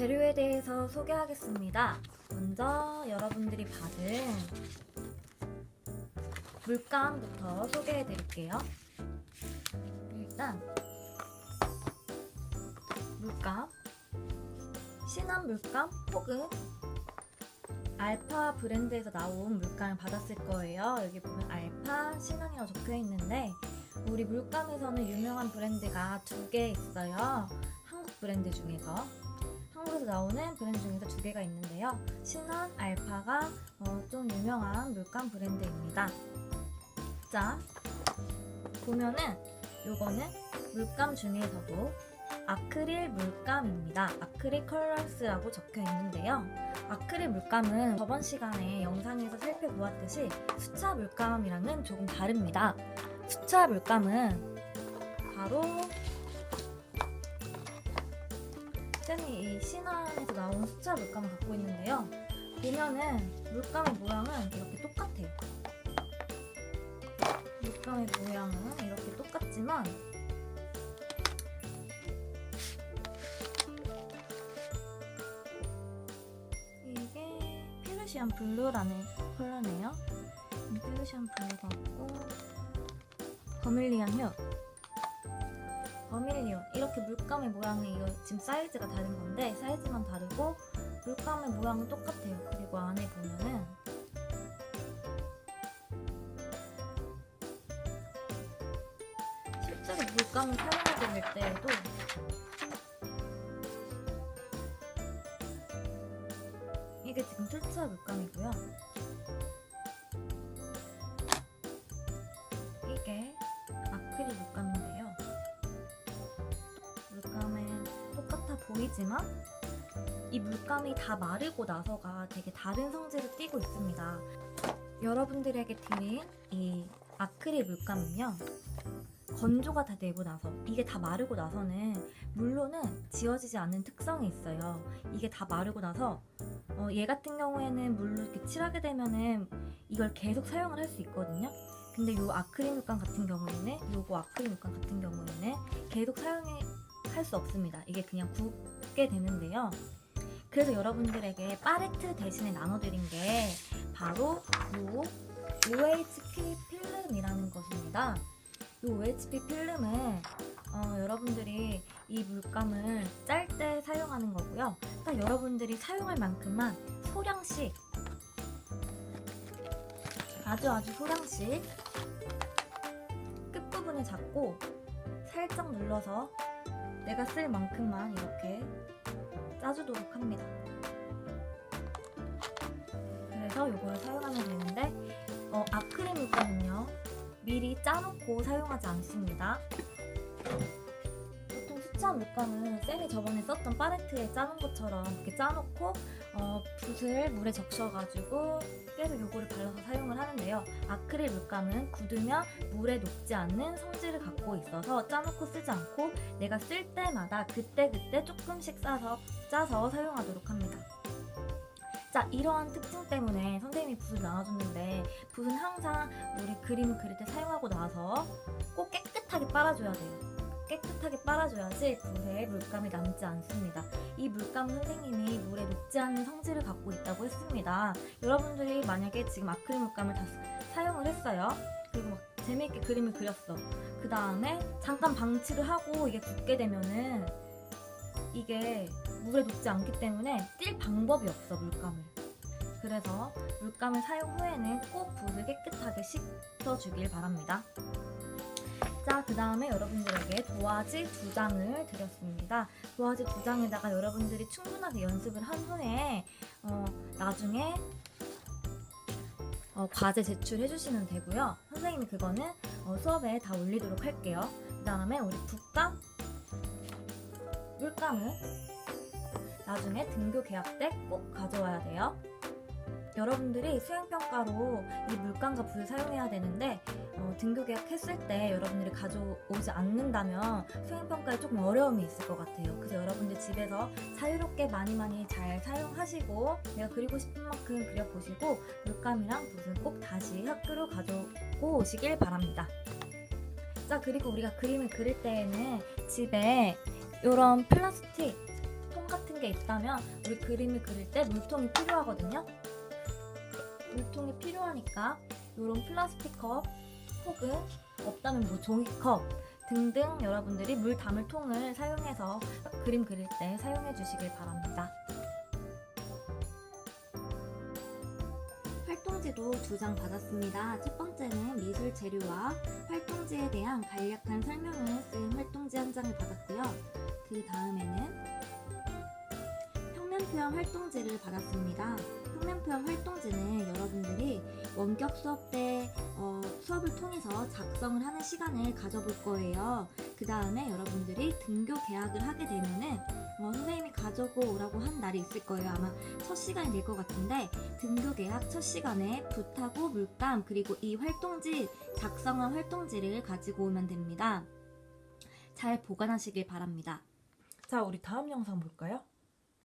재료에 대해서 소개하겠습니다. 먼저 여러분들이 받은 물감부터 소개해 드릴게요. 일단 물감 신한 물감 혹은 알파 브랜드에서 나온 물감을 받았을 거예요. 여기 보면 알파 신한이라고 적혀 있는데 우리 물감에서는 유명한 브랜드가 두 개 있어요. 한국 브랜드 중에서 한국에서 나오는 브랜드 중에서 두 개가 있는데요. 신한 알파가 어, 좀 유명한 물감 브랜드입니다. 자 보면은 요거는 물감 중에서도 아크릴 물감입니다. 아크릴 컬러스라고 적혀 있는데요. 아크릴 물감은 저번 시간에 영상에서 살펴보았듯이 수차 물감이랑은 조금 다릅니다. 수차 물감은 바로 쌤이 이 신안에서 나온 수차 물감을 갖고 있는데요. 보면은 물감의 모양은 이렇게 똑같아요. 물감의 모양은 이렇게 똑같지만 이게 페르시안 블루라는 컬러네요. 이 페르시안 블루 같고 버밀리안 휴. 버밀리온 이렇게 물감의 모양이 이거 지금 사이즈가 다른 건데 사이즈만 다르고 물감의 모양은 똑같아요. 그리고 안에 보면은 실제로 물감을 사용하게 될 때에도 이게 지금 실제 물감이고요. 보이지만 이 물감이 다 마르고 나서가 되게 다른 성질을 띠고 있습니다. 여러분들에게 드린 이 아크릴 물감은요. 건조가 다 되고 나서 이게 다 마르고 나서는 물로는 지워지지 않는 특성이 있어요. 이게 다 마르고 나서 어, 얘 같은 경우에는 물로 이렇게 칠하게 되면은 이걸 계속 사용을 할 수 있거든요. 근데 요 아크릴 물감 같은 경우에는 요거 아크릴 물감 같은 경우에는 계속 사용해 할 수 없습니다. 이게 그냥 굳게 되는데요. 그래서 여러분들에게 팔레트 대신에 나눠드린 게 바로 요 OHP 필름이라는 것입니다. 이 OHP 필름은 어, 여러분들이 이 물감을 짤 때 사용하는 거고요. 딱 여러분들이 사용할 만큼만 소량씩 아주 아주 소량씩 끝부분을 잡고 살짝 눌러서 내가 쓸 만큼만 이렇게 짜주도록 합니다. 그래서 이걸 사용하면 되는데 어, 아크릴 물감은요 미리 짜놓고 사용하지 않습니다. 수차 물감은 쌤이 저번에 썼던 팔레트에 짜놓은 것처럼 이렇게 짜놓고 어, 붓을 물에 적셔가지고 계속 요거를 발라서 사용을 하는데요. 아크릴 물감은 굳으면 물에 녹지 않는 성질을 갖고 있어서 짜놓고 쓰지 않고 내가 쓸 때마다 그때그때 조금씩 싸서 짜서 사용하도록 합니다. 자, 이러한 특징 때문에 선생님이 붓을 나눠줬는데 붓은 항상 우리 그림을 그릴 때 사용하고 나서 꼭 깨끗하게 빨아줘야 돼요. 깨끗하게 빨아줘야지 붓에 물감이 남지 않습니다. 이 물감은 선생님이 물에 녹지 않는 성질을 갖고 있다고 했습니다. 여러분들이 만약에 지금 아크릴 물감을 다 사용을 했어요. 그리고 막 재미있게 그림을 그렸어. 그 다음에 잠깐 방치를 하고 이게 굳게 되면은 이게 물에 녹지 않기 때문에 뛸 방법이 없어 물감을. 그래서 물감을 사용 후에는 꼭 붓을 깨끗하게 씻어주길 바랍니다. 자, 그 다음에 여러분들에게 도화지 두 장을 드렸습니다. 도화지 두 장에다가 여러분들이 충분하게 연습을 한 후에 어, 나중에 어, 과제 제출해 주시면 되고요. 선생님이 그거는 어, 수업에 다 올리도록 할게요. 그 다음에 우리 붓감, 물감은 나중에 등교 계약 때 꼭 가져와야 돼요. 여러분들이 수행평가로 이 물감과 붓을 사용해야 되는데 어, 등교 계약했을 때 여러분들이 가져오지 않는다면 수행평가에 조금 어려움이 있을 것 같아요. 그래서 여러분들 집에서 자유롭게 많이 많이 잘 사용하시고 내가 그리고 싶은 만큼 그려보시고 물감이랑 붓은 꼭 다시 학교로 가져오고 오시길 바랍니다. 자 그리고 우리가 그림을 그릴 때에는 집에 이런 플라스틱 통 같은 게 있다면 우리 그림을 그릴 때 물통이 필요하거든요. 물통이 필요하니까 이런 플라스틱 컵 혹은 없다면 뭐 종이컵 등등 여러분들이 물 담을 통을 사용해서 그림 그릴 때 사용해 주시길 바랍니다. 활동지도 두 장 받았습니다. 첫 번째는 미술 재료와 활동지에 대한 간략한 설명을 쓴 활동지 한 장을 받았고요. 그 다음에는 평면표현 활동지를 받았습니다. 평면표현 활동지는 여러분들이 원격 수업 때 어, 수업을 통해서 작성을 하는 시간을 가져볼 거예요. 그 다음에 여러분들이 등교 계약을 하게 되면은 어, 선생님이 가져고 오라고 한 날이 있을 거예요. 아마 첫 시간이 될 것 같은데 등교 계약 첫 시간에 붓하고 물감 그리고 이 활동지 작성한 활동지를 가지고 오면 됩니다. 잘 보관하시길 바랍니다. 자, 우리 다음 영상 볼까요?